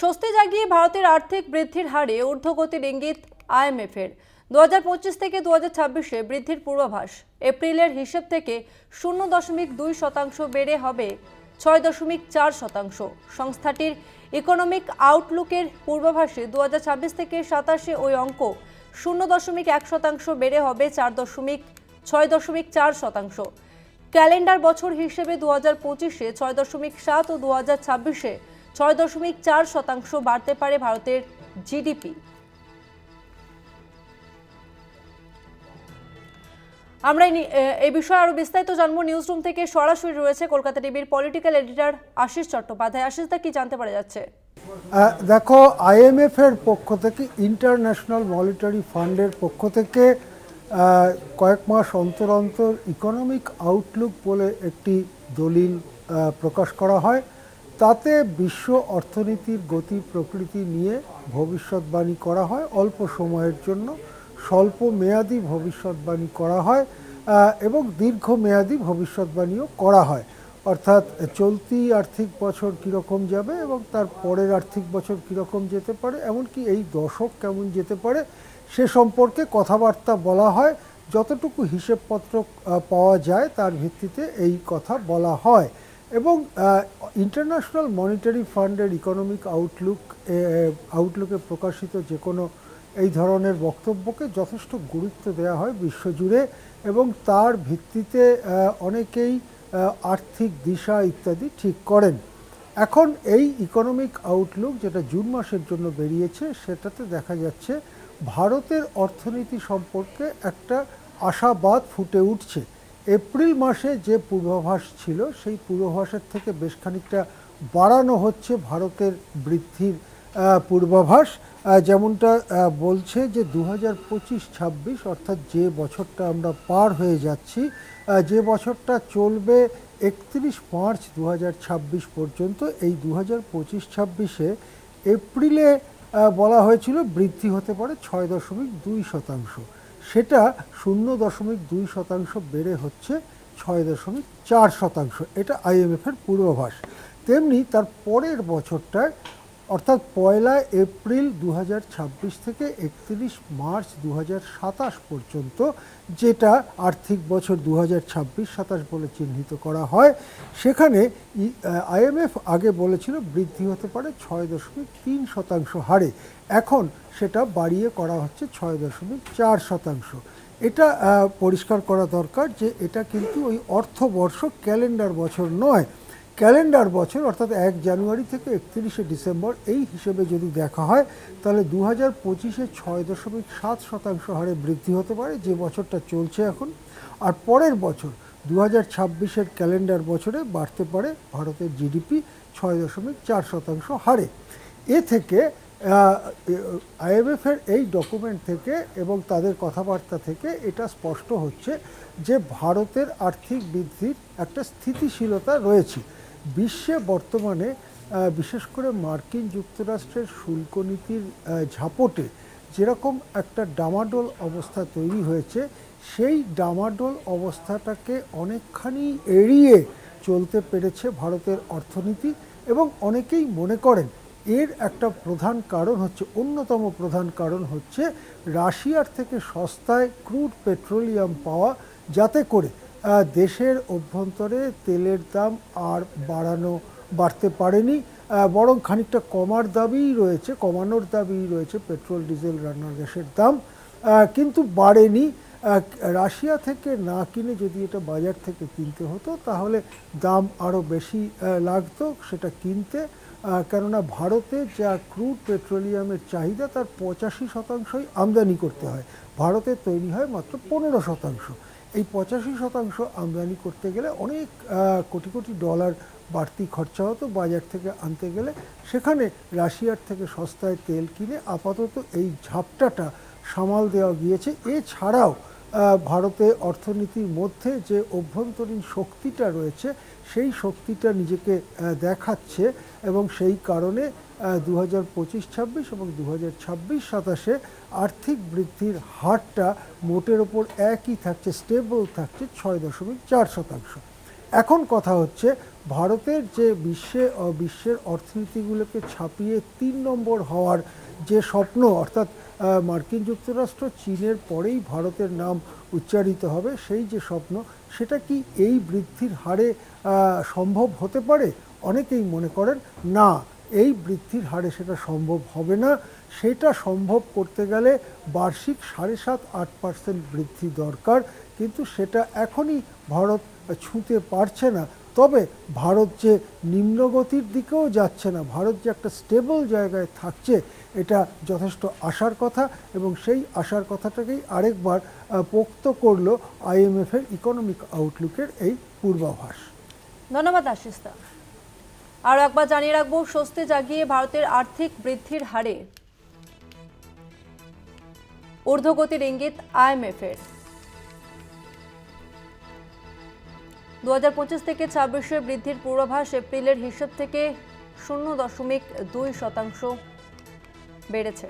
স্বস্তি জাগিয়ে ভারতের আর্থিক বৃদ্ধির হারে ঊর্ধ্বগতির ইঙ্গিত আইএমএফের। দু হাজার পঁচিশ থেকে দু হাজার ছাব্বিশে বৃদ্ধির পূর্বাভাস। এপ্রিলের হিসেব থেকে শূন্য দশমিক দুই শতাংশ বেড়ে হবে ছয় দশমিক চার শতাংশ। সংস্থাটির ইকোনমিক আউটলুকের পূর্বাভাসে দু হাজার ছাব্বিশ থেকে সাতাশে ওই অঙ্ক শূন্য দশমিক এক শতাংশ বেড়ে হবে চার দশমিক ছয় দশমিক চার শতাংশ। ক্যালেন্ডার বছর হিসেবে দু হাজার পঁচিশে ছয় দশমিক সাত ও দু হাজার ছাব্বিশে ছয় দশমিক চার শতাংশ বাড়তে পারে ভারতের জিডিপি। আমরা এই বিষয়ে আরও বিস্তারিত জানব। নিউজ রুম থেকে সরাসরি রয়েছে কলকাতা টিভির পলিটিক্যাল এডিটর আশিস চট্টোপাধ্যায়। আশিস দা, কি জানতে পারা যাচ্ছে? দেখো আইএমএফ এর পক্ষ থেকে ইন্টারন্যাশনাল মনিটারি ফান্ডের পক্ষ থেকে কয়েক মাস অন্তর অন্তর ইকোনমিক আউটলুক বলে একটি দলিল প্রকাশ করা হয়। তাতে বিশ্ব অর্থনীতির গতি প্রকৃতি নিয়ে ভবিষ্যৎবাণী করা হয়, অল্প সময়ের জন্য স্বল্প মেয়াদি ভবিষ্যৎবাণী করা হয় এবং দীর্ঘমেয়াদী ভবিষ্যৎবাণীও করা হয়। অর্থাৎ চলতি আর্থিক বছর কীরকম যাবে এবং তার পরের আর্থিক বছর কীরকম যেতে পারে, এমনকি এই দশক কেমন যেতে পারে, সে সম্পর্কে কথাবার্তা বলা হয়। যতটুকু হিসেবপত্র পাওয়া যায় তার ভিত্তিতে এই কথা বলা হয়। এবং ইন্টারন্যাশনাল মনিটারি ফান্ডের ইকোনমিক আউটলুক আউটলুকে প্রকাশিত যে কোনো এই ধরনের বক্তব্যকে যথেষ্ট গুরুত্ব দেওয়া হয় বিশ্বজুড়ে এবং তার ভিত্তিতে অনেকেই আর্থিক দিশা ইত্যাদি ঠিক করেন। এখন এই ইকোনমিক আউটলুক যেটা জুন মাসের জন্য বেরিয়েছে, সেটাতে দেখা যাচ্ছে ভারতের অর্থনীতি সম্পর্কে একটা আশাবাদ ফুটে উঠছে। এপ্রিল মাসে যে পূর্বাভাস ছিল, সেই পূর্বাভাসের থেকে বেশ খানিকটা বাড়ানো হচ্ছে ভারতের বৃদ্ধির পূর্বাভাস। যেমনটা বলছে যে দু হাজার পঁচিশ ছাব্বিশ, অর্থাৎ যে বছরটা আমরা পার হয়ে যাচ্ছি যে বছরটা চলবে একত্রিশ মার্চ দু ছাব্বিশ পর্যন্ত, এই দু হাজার পঁচিশ ছাব্বিশে এপ্রিলে বলা হয়েছিল বৃদ্ধি হতে পারে ছয় দশমিক দুই শতাংশ। সেটা শূন্য দশমিক দুই শতাংশ বেড়ে হচ্ছে ছয় দশমিক চার শতাংশ। এটা আইএমএফের পূর্বাভাস। তেমনি তার পরের বছরটায় অর্থাৎ পয়লা এপ্রিল দু হাজার ছাব্বিশ থেকে একত্রিশ মার্চ দু হাজার সাতাশ পর্যন্ত, যেটা আর্থিক বছর দু হাজার বলে চিহ্নিত করা হয়। সেখানে আইএমএফ আগে বলেছিল বৃদ্ধি হতে পারে ছয় দশমিক তিন শতাংশ হারে। এখন সেটা বাড়িয়ে করা হচ্ছে ছয় দশমিক চার শতাংশ। এটা পরিষ্কার করা দরকার যে এটা কিন্তু ওই অর্থবর্ষ ক্যালেন্ডার বছর নয়। ক্যালেন্ডার বছর, অর্থাৎ এক জানুয়ারি থেকে একত্রিশে ডিসেম্বর, এই হিসেবে যদি দেখা হয়, তাহলে দু হাজার পঁচিশে ছয় দশমিক সাত শতাংশ হারে বৃদ্ধি হতে পারে, যে বছরটা চলছে এখন। আর পরের বছর দু হাজার ছাব্বিশের ক্যালেন্ডার বছরে বাড়তে পারে ভারতের জিডিপি ছয় দশমিক চার শতাংশ হারে। এ থেকে আইএমএফের এই ডকুমেন্ট থেকে এবং তাদের কথাবার্তা থেকে এটা স্পষ্ট হচ্ছে যে ভারতের আর্থিক বৃদ্ধির একটা স্থিতিশীলতা রয়েছে। বিশ্বে বর্তমানে বিশেষ করে মার্কিন যুক্তরাষ্ট্রের শুল্ক নীতির ঝাপটে যেরকম একটা ডামাডোল অবস্থা তৈরি হয়েছে, সেই ডামাডোল অবস্থাটাকে অনেকখানি এড়িয়ে চলতে পেরেছে ভারতের অর্থনীতি এবং অনেকেই মনে করেন এর একটা প্রধান কারণ হচ্ছে, অন্যতম প্রধান কারণ হচ্ছে রাশিয়ার থেকে সস্তায় ক্রুড পেট্রোলিয়াম পাওয়া, যাতে করে দেশের অভ্যন্তরে তেলের দাম আর বাড়ানো, বাড়তে পারেনি বরং খানিকটা কমার দাবিই রয়েছে, কমানোর দাবিই রয়েছে পেট্রোল, ডিজেল, রান্নার গ্যাসের দাম কিন্তু বাড়েনি। রাশিয়া থেকে না কিনে যদি এটা বাজার থেকে কিনতে হতো, তাহলে দাম আরও বেশি লাগতো সেটা কিনতে। কেননা ভারতে যা ক্রুড পেট্রোলিয়ামের চাহিদা, তার পঁচাশি শতাংশই আমদানি করতে হয়। ভারতে তৈরি হয় মাত্র পনেরো শতাংশ। এই পঁচাশি শতাংশ আমদানি করতে গেলে অনেক কোটি কোটি ডলার বাড়তি খরচা হতো বাজার থেকে আনতে গেলে। সেখানে রাশিয়ার থেকে সস্তায় তেল কিনে আপাতত এই ঝাপটাটা সামাল দেওয়া গিয়েছে। এছাড়াও ভারতে অর্থনীতির মধ্যে যে অভ্যন্তরীণ শক্তিটা রয়েছে, সেই শক্তিটা নিজেকে দেখাচ্ছে এবং সেই কারণে দু হাজার পঁচিশ, ছাব্বিশ এবং দু হাজার ছাব্বিশ, সাতাশে আর্থিক বৃদ্ধির হারটা মোটের ওপর একই থাকছে স্টেবল থাকছে ছয় দশমিক চার শতাংশ। এখন কথা হচ্ছে, ভারতের যে বিশ্বে বিশ্বের অর্থনীতিগুলোকে ছাপিয়ে তিন নম্বর হওয়ার যে স্বপ্ন, অর্থাৎ মার্কিন যুক্তরাষ্ট্র চীনের পরেই ভারতের নাম উচ্চারিত হবে, সেই যে স্বপ্ন, সেটা কি এই বৃদ্ধির হারে সম্ভব হতে পারে? অনেকেই মনে করেন না। এই বৃদ্ধির হারে সেটা সম্ভব হবে না। সেটা সম্ভব করতে গেলে বার্ষিক সাড়ে সাত, আট পার্সেন্ট বৃদ্ধি দরকার। কিন্তু সেটা এখনই ভারত ছুঁতে পারছে না। তবে ভারত যে নিম্নগতির দিকেও যাচ্ছে না, ভারত যে একটা স্টেবল জায়গায় থাকছে, এটা যথেষ্ট আশার কথা এবং সেই আশার কথাটাকেই আরেকবার পোক্ত করল আইএমএফের ইকোনমিক আউটলুকের এই পূর্বাভাস। ধন্যবাদ আশিস দা আরও একবার জানিয়ে রাখব, স্বস্তি জাগিয়ে ভারতের আর্থিক বৃদ্ধির হারে। ঊর্ধ্বগতির ইঙ্গিত আইএমএফের দু হাজার পঁচিশ থেকে ছাব্বিশে বৃদ্ধির পূর্বাভাস এপ্রিলের হিসেব থেকে শূন্য দশমিক দুই শতাংশ বেড়েছে।